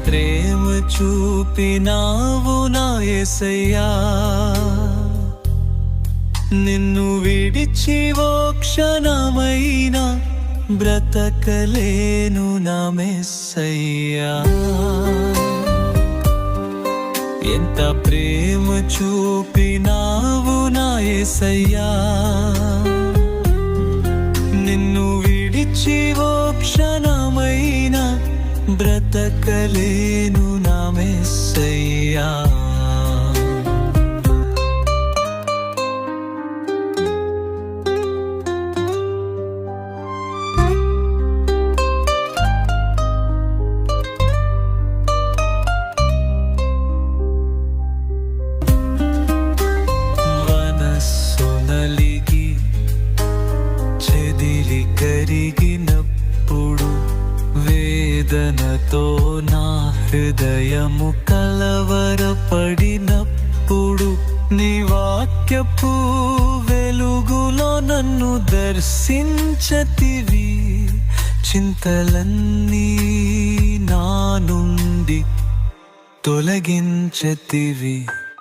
ప్రేమ చూపినావు నా ఎసయ్యా నిన్ను విడిచి ఓ క్షణమైనా బ్రతకలేను నా మెస్సయ్యా ఎంత ప్రేమ చూపినావు నా ఎసయ్యా నిన్ను విడిచి ఓ క్షణ బ్రతకలేను నా మెస్సయ్యా. మనస్సు నలిగి వేదనతో నా హృదయము కలవరపడినప్పుడు నీ వాక్యపు వెలుగులో నన్ను దర్శించతివి. చింతలన్నీ నా నుండి తొలగించతివి.